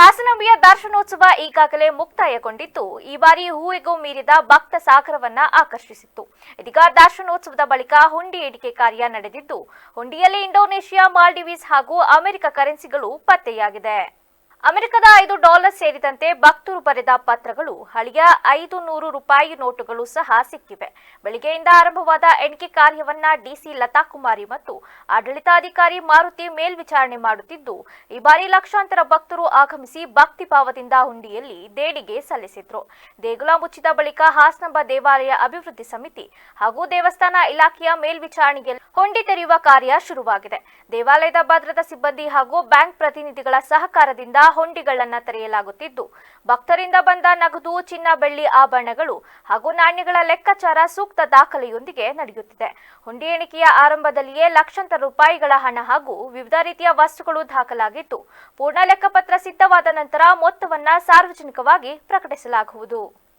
ಹಾಸನಾಂಬೆಯ ದರ್ಶನೋತ್ಸವ ಈಗಾಗಲೇ ಮುಕ್ತಾಯಗೊಂಡಿದ್ದು ಈ ಬಾರಿ ಹೂವಿಗೂ ಮೀರಿದ ಭಕ್ತ ಸಾಗರವನ್ನ ಆಕರ್ಷಿಸಿತ್ತು. ಇದೀಗ ದರ್ಶನೋತ್ಸವದ ಬಳಿಕ ಹುಂಡಿ ಏಡಿಕೆ ಕಾರ್ಯ ನಡೆದಿದ್ದು, ಹುಂಡಿಯಲ್ಲಿ ಇಂಡೋನೇಷಿಯಾ, ಮಾಲ್ಡೀವೀಸ್ ಹಾಗೂ ಅಮೆರಿಕ ಕರೆನ್ಸಿಗಳು ಪತ್ತೆಯಾಗಿದೆ. ಅಮೆರಿಕದ ಐದು ಡಾಲರ್ ಸೇರಿದಂತೆ ಭಕ್ತರು ಬರೆದ ಪತ್ರಗಳು ಹಳೆಯ ಐದು ನೂರು ರೂಪಾಯಿ ನೋಟುಗಳು ಸಹ ಸಿಕ್ಕಿವೆ. ಬೆಳಿಗ್ಗೆಯಿಂದ ಆರಂಭವಾದ ಎಣಿಕೆ ಕಾರ್ಯವನ್ನ ಡಿಸಿ ಲತಾ ಕುಮಾರಿ ಮತ್ತು ಆಡಳಿತಾಧಿಕಾರಿ ಮಾರುತಿ ಮೇಲ್ವಿಚಾರಣೆ ಮಾಡುತ್ತಿದ್ದು, ಈ ಬಾರಿ ಲಕ್ಷಾಂತರ ಭಕ್ತರು ಆಗಮಿಸಿ ಭಕ್ತಿ ಭಾವದಿಂದ ಹುಂಡಿಯಲ್ಲಿ ದೇಣಿಗೆ ಸಲ್ಲಿಸಿದ್ರು. ದೇಗುಲ ಮುಚ್ಚಿದ ಬಳಿಕ ಹಾಸನಂಬ ದೇವಾಲಯ ಅಭಿವೃದ್ಧಿ ಸಮಿತಿ ಹಾಗೂ ದೇವಸ್ಥಾನ ಇಲಾಖೆಯ ಮೇಲ್ವಿಚಾರಣೆಗೆ ಹುಂಡಿ ತೆರೆಯುವ ಕಾರ್ಯ ಶುರುವಾಗಿದೆ. ದೇವಾಲಯದ ಭದ್ರತಾ ಸಿಬ್ಬಂದಿ ಹಾಗೂ ಬ್ಯಾಂಕ್ ಪ್ರತಿನಿಧಿಗಳ ಸಹಕಾರದಿಂದ ಹುಂಡಿಗಳನ್ನ ತೆರೆಯಲಾಗುತ್ತಿದ್ದು. ಭಕ್ತರಿಂದ ಬಂದ ನಗದು, ಚಿನ್ನ, ಬೆಳ್ಳಿ ಆಭರಣಗಳು ಹಾಗೂ ನಾಣ್ಯಗಳ ಲೆಕ್ಕಾಚಾರ ಸೂಕ್ತ ದಾಖಲೆಯೊಂದಿಗೆ ನಡೆಯುತ್ತಿದೆ. ಹುಂಡಿ ಎಣಿಕೆಯ ಆರಂಭದಲ್ಲಿಯೇ ಲಕ್ಷಾಂತರ ರೂಪಾಯಿಗಳ ಹಣ ಹಾಗೂ ವಿವಿಧ ರೀತಿಯ ವಸ್ತುಗಳು ದಾಖಲಾಗಿದ್ದು, ಪೂರ್ಣ ಲೆಕ್ಕಪತ್ರ ಸಿದ್ಧವಾದ ನಂತರ ಮೊತ್ತವನ್ನ ಸಾರ್ವಜನಿಕವಾಗಿ ಪ್ರಕಟಿಸಲಾಗುವುದು.